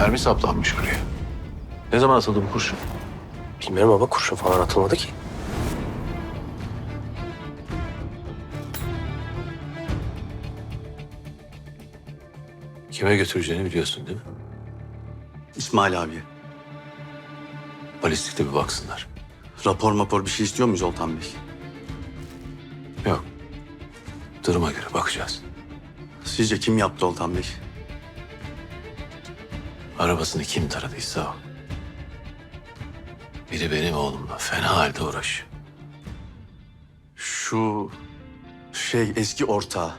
Mermi saplanmış buraya. Ne zaman atıldı bu kurşun? Bilmiyorum baba kurşun falan atılmadı ki. Kime götüreceğini biliyorsun değil mi? İsmail abi. Balistikte bir baksınlar. Rapor mapor bir şey istiyor muyuz Oltan Bey? Yok. Duruma göre bakacağız. Sizce kim yaptı Oltan Bey? Arabasını kim taradıysa o. Biri benim oğlumla fena halde uğraşıyor. Şu şey eski ortağı.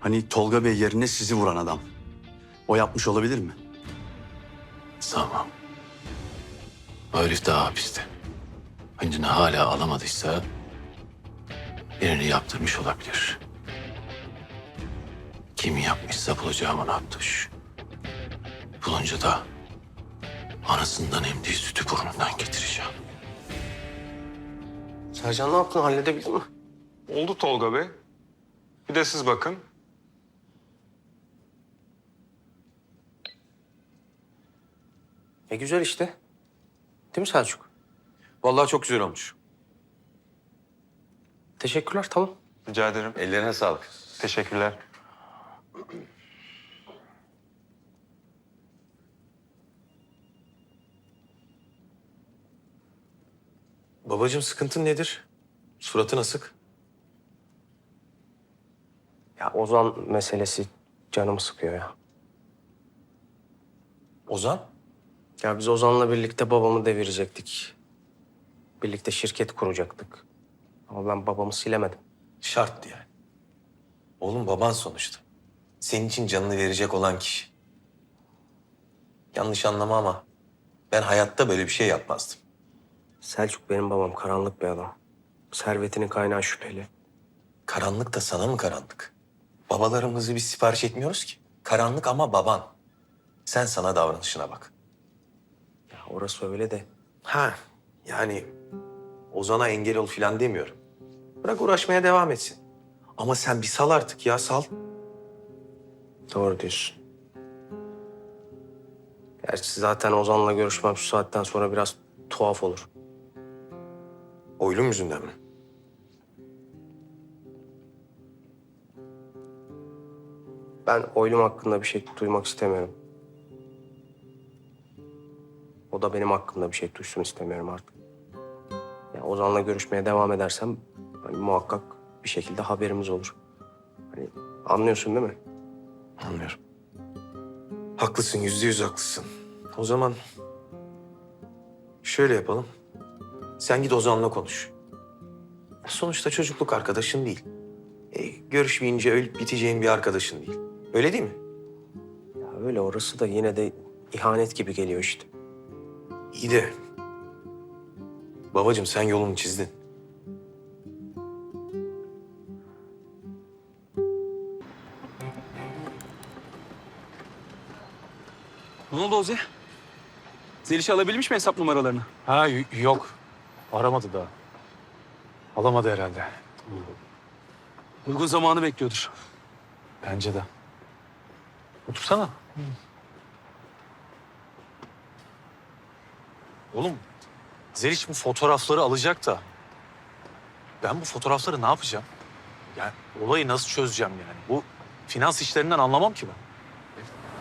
Hani Tolga Bey yerine sizi vuran adam. O yapmış olabilir mi? Tamam. O herif daha hapiste. Hıncını hala alamadıysa birini yaptırmış olabilir. Kim yapmışsa bulacağım onu Abdüş. Bulunca da anasından emdiği sütü burnundan getireceğim. Sercan ne yaptın halledebildin mi? Oldu Tolga Bey. Bir de siz bakın. E güzel işte. Değil mi Selçuk? Vallahi çok güzel olmuş. Teşekkürler tamam. Rica ederim. Ellerine sağlık. Teşekkürler. Babacığım sıkıntın nedir? Suratın asık. Ya Ozan meselesi canımı sıkıyor ya. Ozan? Ya biz Ozan'la birlikte babamı devirecektik. Birlikte şirket kuracaktık. Ama ben babamı silemedim. Şarttı yani. Oğlum baban sonuçta. Senin için canını verecek olan kişi. Yanlış anlama ama ben hayatta böyle bir şey yapmazdım. Selçuk benim babam karanlık bir adam. Servetinin kaynağı şüpheli. Karanlık da sana mı karanlık? Babalarımızı biz sipariş etmiyoruz ki. Karanlık ama baban. Sen sana davranışına bak. Ya orası öyle de. Ha yani Ozan'a engel ol falan demiyorum. Bırak uğraşmaya devam etsin. Ama sen bir sal artık ya sal. Doğru diyorsun. Gerçi zaten Ozan'la görüşmem şu saatten sonra biraz tuhaf olur. Oylum yüzünden mi? Ben oylum hakkında bir şey duymak istemiyorum. O da benim hakkımda bir şey duysun istemiyorum artık. Ya Ozan'la görüşmeye devam edersem hani muhakkak bir şekilde haberimiz olur. Hani anlıyorsun değil mi? Anlıyorum. Haklısın, yüzde yüz haklısın. O zaman şöyle yapalım. Sen git Ozan'la konuş. Sonuçta çocukluk arkadaşın değil. E, görüşmeyince ölüp biteceğin bir arkadaşın değil. Öyle değil mi? Ya öyle orası da yine de ihanet gibi geliyor işte. İyi de... Babacığım sen yolunu çizdin. Ne oldu Ozi? Zeliş alabilmiş mi hesap numaralarını? Ha yok. Aramadı daha. Alamadı herhalde. Uygun zamanı bekliyordur. Bence de. Otursana. Oğlum Zeliş bu fotoğrafları alacak da ben bu fotoğrafları ne yapacağım? Yani olayı nasıl çözeceğim yani? Bu finans işlerinden anlamam ki ben.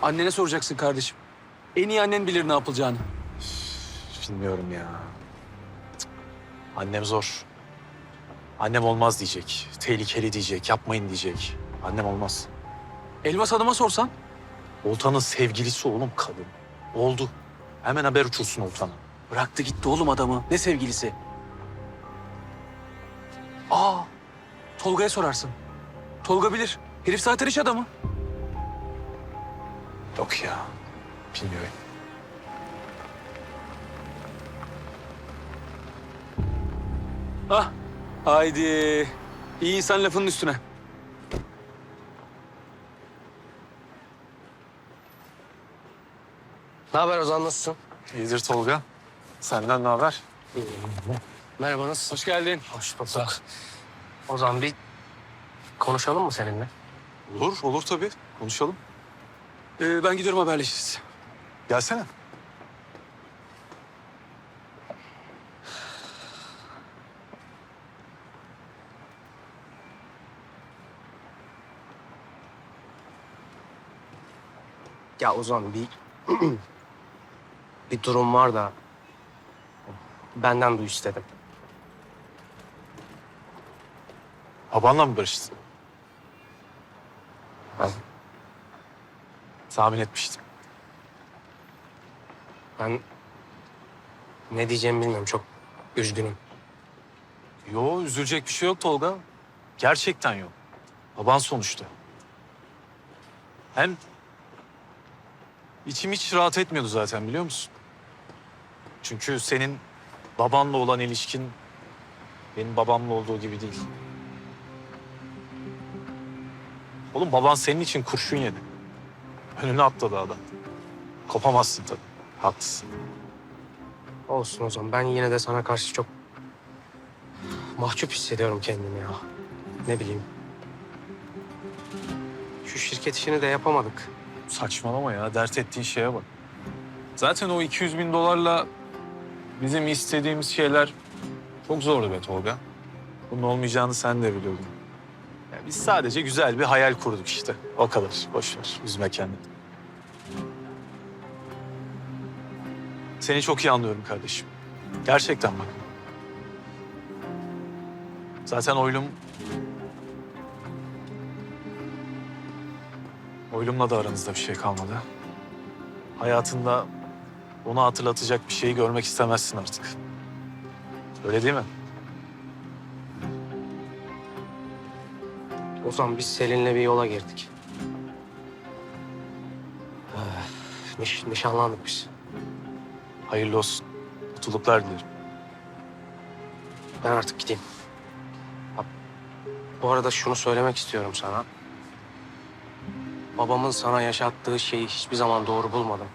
Annene soracaksın kardeşim. En iyi annen bilir ne yapılacağını. Bilmiyorum ya. Annem zor. Annem olmaz diyecek. Tehlikeli diyecek. Yapmayın diyecek. Annem olmaz. Elmas Hanım'a sorsan. Oltan'ın sevgilisi oğlum kadın. Oldu. Hemen haber uçursun Oltan'a. Bıraktı gitti oğlum adamı. Ne sevgilisi? Aa, Tolga'ya sorarsın. Tolga bilir. Herif zaten iş adamı. Yok ya. Bilmiyorum. Hah, haydi. İyi insan lafının üstüne. Ne haber Ozan nasılsın? İyidir Tolga. Senden ne haber? Merhaba nasılsın? Hoş geldin. Hoş bulduk. Ozan bir konuşalım mı seninle? Olur, olur tabii. Konuşalım. Ee, ben gidiyorum haberleşiriz. Gelsene. Ya Ozan bir bir durum var da benden duy istedim. Babanla mı barıştın? Ben, Tahmin etmiştim. ben ne diyeceğimi bilmiyorum. Çok üzgünüm. Yo üzülecek bir şey yok Tolga. Gerçekten yok. Baban sonuçta. Hem içim hiç rahat etmiyordu zaten biliyor musun? Çünkü senin babanla olan ilişkin benim babamla olduğu gibi değil. Oğlum baban senin için kurşun yedi. Önüne atladı adam. Kopamazsın tabii. Haklısın. Olsun Ozan. Ben yine de sana karşı çok mahcup hissediyorum kendimi ya. Ne bileyim. Şu şirket işini de yapamadık. Saçmalama ya. Dert ettiğin şeye bak. Zaten o 200 bin dolarla bizim istediğimiz şeyler çok zordu be Tolga. Bunun olmayacağını sen de biliyordun. Ya biz sadece güzel bir hayal kurduk işte. O kadar. Boş ver. Üzme kendini. Seni çok iyi anlıyorum kardeşim. Gerçekten bak. Zaten oylum... Oylumla da aranızda bir şey kalmadı. Hayatında onu hatırlatacak bir şeyi görmek istemezsin artık. Öyle değil mi? Ozan biz Selin'le bir yola girdik. Ah, Niş, nişanlandık biz. Hayırlı olsun. Mutluluklar dilerim. Ben artık gideyim. Ha, Bu arada şunu söylemek istiyorum sana. Babamın sana yaşattığı şeyi hiçbir zaman doğru bulmadım.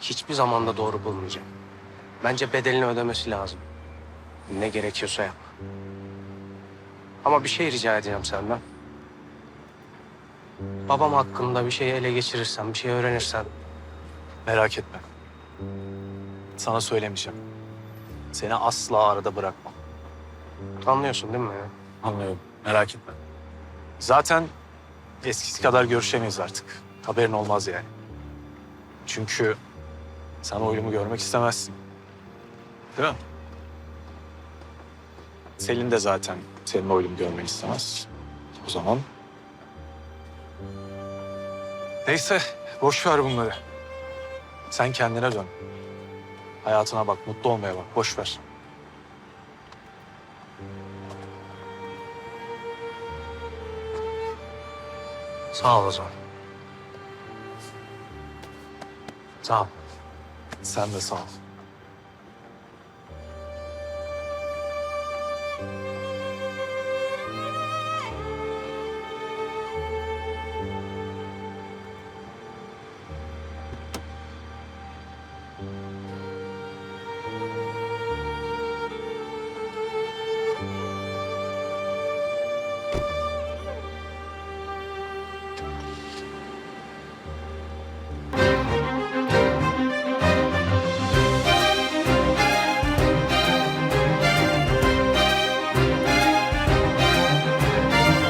Hiçbir zaman da doğru bulmayacağım. Bence bedelini ödemesi lazım. Ne gerekiyorsa yap. Ama bir şey rica edeceğim senden. Babam hakkında bir şeyi ele geçirirsen, bir şey öğrenirsen... Merak etme. Sana söylemeyeceğim. Seni asla arada bırakmam. Anlıyorsun değil mi? Anlıyorum. Merak etme. Zaten eskisi kadar görüşemeyiz artık. Haberin olmaz yani. Çünkü sen oyumu görmek istemezsin. Değil mi? Selin de zaten senin oyunu görmeni istemez. O zaman... Neyse, boş ver bunları. Sen kendine dön. Hayatına bak, mutlu olmaya bak. Boş ver. Sağ ol Ozan. Sağ ol. Sen de sağ ol.